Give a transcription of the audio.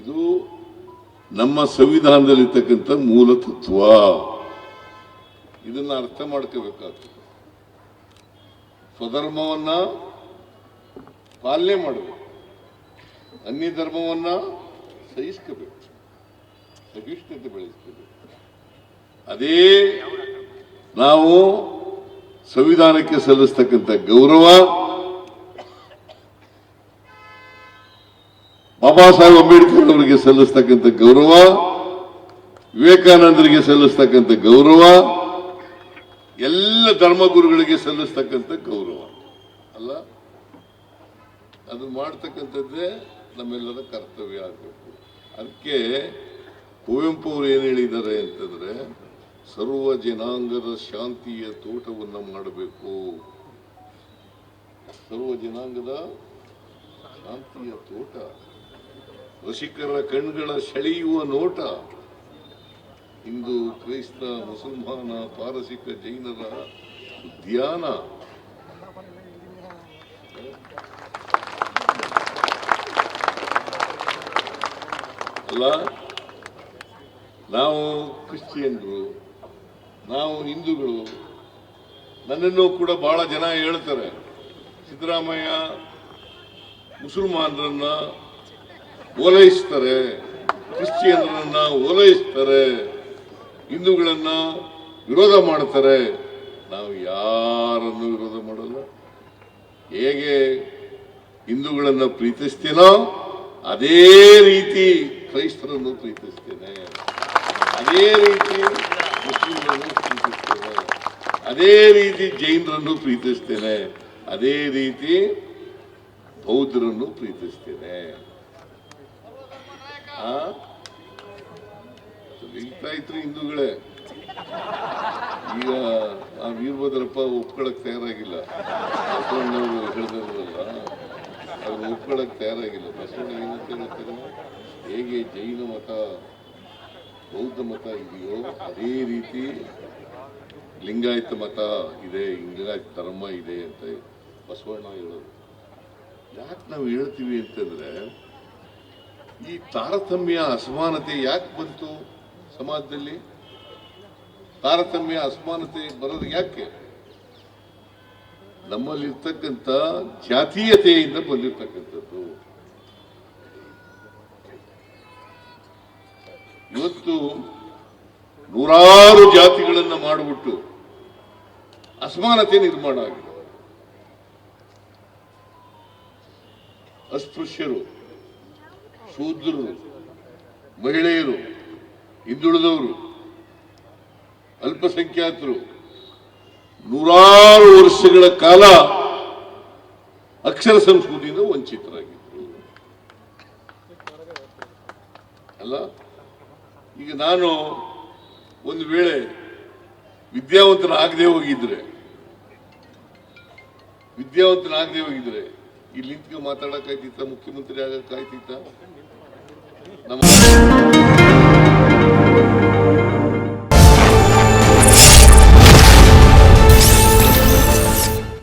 ಇದು ನಮ್ಮ ಸಂವಿಧಾನದಲ್ಲಿರ್ತಕ್ಕಂಥ ಮೂಲ ತತ್ವ. ಇದನ್ನ ಅರ್ಥ ಮಾಡ್ಕೋಬೇಕಾಗ್ತದೆ. ಸ್ವಧರ್ಮವನ್ನ ಪಾಲನೆ ಮಾಡಬೇಕು. ಅನ್ಯ ಧರ್ಮವನ್ನ ಸಹಿಸ್ಕೋಬೇಕು. ಸಹಿಷ್ಣುತೆ ಬೆಳೆಸ್ಕೋಬೇಕು. ಅದೇ ನಾವು ಸಂವಿಧಾನಕ್ಕೆ ಸಲ್ಲಿಸ್ತಕ್ಕಂಥ ಗೌರವ ಬಾಬಾ ಸಾಹೇಬ್ ಅಂಬೇಡ್ಕರ್ ಅವರಿಗೆ ಸಲ್ಲಿಸ್ತಕ್ಕಂಥ ಗೌರವ, ವಿವೇಕಾನಂದರಿಗೆ ಸಲ್ಲಿಸ್ತಕ್ಕಂಥ ಗೌರವ, ಎಲ್ಲ ಧರ್ಮಗುರುಗಳಿಗೆ ಸಲ್ಲಿಸ್ತಕ್ಕಂಥ ಗೌರವ. ಅಲ್ಲ? ಅದು ಮಾಡ್ತಕ್ಕಂಥದ್ದೇ ನಮ್ಮೆಲ್ಲರ ಕರ್ತವ್ಯ ಆಗಬೇಕು. ಅದಕ್ಕೆ ಕುವೆಂಪು ಅವರು ಏನು ಹೇಳಿದ್ದಾರೆ ಅಂತಂದ್ರೆ, ಸರ್ವ ಜನಾಂಗದ ಶಾಂತಿಯ ತೋಟವನ್ನು ಮಾಡಬೇಕು. ಸರ್ವ ಜನಾಂಗದ ಶಾಂತಿಯ ತೋಟ. ರಸಿಕರ ಕಣ್ಗಳ ಸೆಳೆಯುವ ನೋಟ. ಇಂದು ಕ್ರೈಸ್ತ, ಮುಸಲ್ಮಾನ, ಪಾರಸಿಕ ಜೈನರ ಉದ್ಯಾನ. ಅಲ್ಲ, ನಾವು ಕ್ರಿಶ್ಚಿಯನ್ರು, ನಾವು ಹಿಂದೂಗಳು, ನನ್ನನ್ನು ಕೂಡ ಬಹಳ ಜನ ಹೇಳ್ತಾರೆ. ಸಿದ್ದರಾಮಯ್ಯ ಮುಸಲ್ಮಾನರನ್ನ ಓಲೈಸ್ತಾರೆ ಕ್ರಿಶ್ಚಿಯನ್ರನ್ನ ಓಲೈಸ್ತಾರೆ ಹಿಂದೂಗಳನ್ನ ವಿರೋಧ ಮಾಡ್ತಾರೆ. ನಾವು ಯಾರನ್ನು ವಿರೋಧ ಮಾಡಲ್ಲ. ಹೇಗೆ ಹಿಂದೂಗಳನ್ನ ಪ್ರೀತಿಸ್ತೀನೋ ಅದೇ ರೀತಿ ಕ್ರೈಸ್ತರನ್ನು ಪ್ರೀತಿಸ್ತೇನೆ. ಅದೇ ರೀತಿ ಮುಸ್ಲಿಮರನ್ನು ಪ್ರೀತಿಸ್ತೇನೆ. ಅದೇ ರೀತಿ ಜೈನರನ್ನು ಪ್ರೀತಿಸ್ತೇನೆ. ಅದೇ ರೀತಿ ಬೌದ್ಧರನ್ನು ಪ್ರೀತಿಸ್ತೇನೆ. ಇದ್ರು ಹಿಂದೂಗಳೇ. ಈಗ ಆ ವೀರಭದ್ರಪ್ಪ ಒಪ್ಕೊಳಕ್ ತಯಾರಾಗಿಲ್ಲ. ಬಸವಣ್ಣವರು ಹೇಳಿದ್ರಲ್ಲ ಅವ್ರು ಒಪ್ಕೊಳಕ್ ತಯಾರಾಗಿಲ್ಲ. ಬಸವಣ್ಣ ಏನಂತ ಹೇಳ್ತಾರೆ? ಹೇಗೆ ಜೈನ ಮತ, ಬೌದ್ಧ ಮತ ಇದೆಯೋ ಅದೇ ರೀತಿ ಲಿಂಗಾಯತ ಮತ ಇದೆ ಲಿಂಗಾಯತ ಧರ್ಮ ಇದೆ ಅಂತ ಬಸವಣ್ಣ ಹೇಳೋದು. ಯಾಕೆ ನಾವು ಹೇಳ್ತೀವಿ ಅಂತಂದ್ರೆ ಈ ತಾರತಮ್ಯ ಅಸಮಾನತೆ ಯಾಕೆ ಬಂತು ಸಮಾಜದಲ್ಲಿ? ತಾರತಮ್ಯ ಅಸಮಾನತೆ ಬರೋದು ಯಾಕೆ? ನಮ್ಮಲ್ಲಿರ್ತಕ್ಕಂಥ ಜಾತೀಯತೆಯಿಂದ ಬಂದಿರತಕ್ಕಂಥದ್ದು. ಇವತ್ತು ನೂರಾರು ಜಾತಿಗಳನ್ನ ಮಾಡಿಬಿಟ್ಟು ಅಸಮಾನತೆ ನಿರ್ಮಾಣ ಆಗಿದೆ ಅಸ್ಪೃಶ್ಯರು. ಶೂದ್ರರು, ಮಹಿಳೆಯರು, ಹಿಂದುಳಿದವರು, ಅಲ್ಪಸಂಖ್ಯಾತರು, ನೂರಾರು ವರ್ಷಗಳ ಕಾಲ ಅಕ್ಷರ ಸಂಸ್ಕೃತಿಯಿಂದ ವಂಚಿತರಾಗಿದ್ದರು ಅಲ್ಲ? ಈಗ ನಾನು ಒಂದು ವೇಳೆ ವಿದ್ಯಾವಂತನಾಗದೆ ಹೋಗಿದ್ರೆ ವಿದ್ಯಾವಂತನಾಗದೆ ಹೋಗಿದ್ರೆ ಇಲ್ಲಿ ಮಾತಾಡಕ್ಕಾಯ್ತಿತ್ತ ಮುಖ್ಯಮಂತ್ರಿ ಆಗಕ್ಕಾಯ್ತಿತ್ತ? ನಮ್ಮ